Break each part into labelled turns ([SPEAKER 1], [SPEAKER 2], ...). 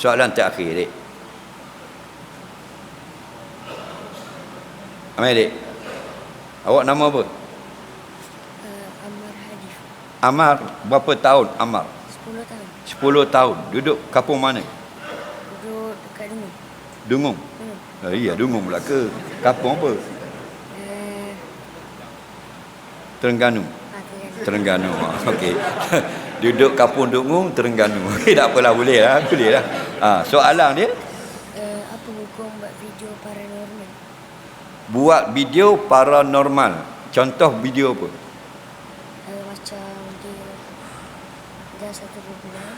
[SPEAKER 1] Soalan terakhir, dek. Amai, dek. Awak nama apa?
[SPEAKER 2] Uh, Ammar Hadif
[SPEAKER 1] Amar, berapa tahun Amar?
[SPEAKER 2] 10 tahun
[SPEAKER 1] 10 tahun. Duduk kampung mana?
[SPEAKER 2] Duduk dekat Dungun
[SPEAKER 1] Dungung.
[SPEAKER 2] Dungun
[SPEAKER 1] Oh, iya, Dungung pula ke? Kampung apa?
[SPEAKER 2] uh,
[SPEAKER 1] Terengganu.
[SPEAKER 2] ah, Terengganu.
[SPEAKER 1] Terengganu. Ah, Okey. Duduk kampung Dungung, Terengganu. Okey, tak apalah boleh lah, boleh lah. Ha, soalan dia,
[SPEAKER 2] Uh, apa hukum buat video paranormal
[SPEAKER 1] buat video paranormal. Contoh video apa?
[SPEAKER 2] uh, Macam dia Dah satu bulan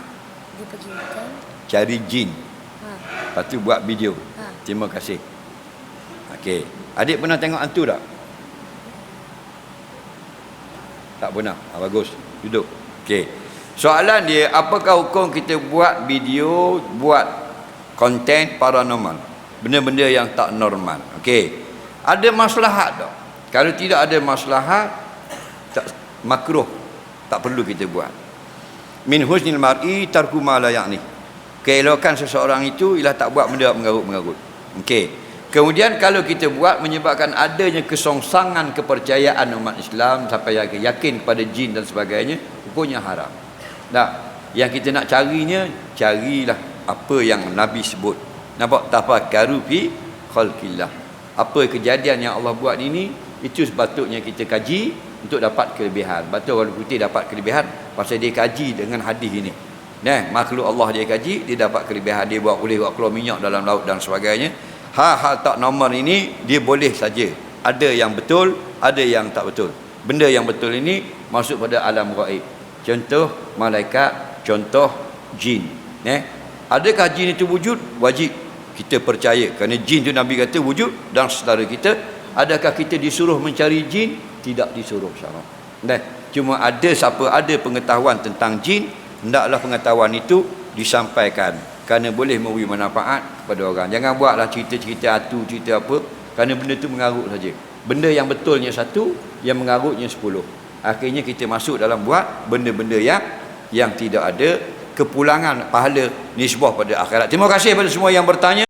[SPEAKER 2] Dia pergi hutan
[SPEAKER 1] Cari jin.
[SPEAKER 2] ha,
[SPEAKER 1] Lepas tu buat video.
[SPEAKER 2] ha.
[SPEAKER 1] Terima kasih. Okey. Adik pernah tengok hantu tak? Tak pernah. Ah, bagus. Duduk. Okey. Soalan dia, apakah hukum kita buat video, buat konten paranormal? Benda-benda yang tak normal. Okey. Ada maslahat tak? Kalau tidak ada maslahat, tak makruh. Tak perlu kita buat. Min husnil mar'i tarku ma la ya'ni. Keelokan seseorang itu ialah tak buat benda mengarut-mengarut. Okey. Kemudian kalau kita buat menyebabkan adanya kesongsangan kepercayaan umat Islam sampai yakin, kepada jin dan sebagainya, hukumnya haram. Tak. Yang kita nak carinya, carilah apa yang Nabi sebut. Nampak tafakkaru fi khalqillah. Apa kejadian yang Allah buat ini, itu sepatutnya kita kaji untuk dapat kelebihan. Betul orang putih dapat kelebihan pasal dia kaji dengan hadis ini. Nah, makhluk Allah dia kaji, dia dapat kelebihan dia buat boleh buat keluar minyak dalam laut dan sebagainya. Hal-hal tak normal ini dia boleh saja. Ada yang betul, ada yang tak betul. Benda yang betul ini masuk pada alam gaib. Contoh malaikat, contoh jin. Eh? Adakah jin itu wujud? Wajib kita percaya. Kerana jin itu Nabi kata wujud dan saudara kita. Adakah kita disuruh mencari jin? Tidak disuruh syarat. Nah, cuma ada siapa ada pengetahuan tentang jin, hendaklah pengetahuan itu disampaikan kerana boleh memberi manfaat kepada orang. Jangan buatlah cerita-cerita atu, cerita apa kerana benda tu mengarut saja. Benda yang betulnya satu, yang mengarutnya sepuluh. Akhirnya kita masuk dalam buat benda-benda yang yang tidak ada kepulangan pahala nisbah pada akhirat. Terima kasih kepada semua yang bertanya.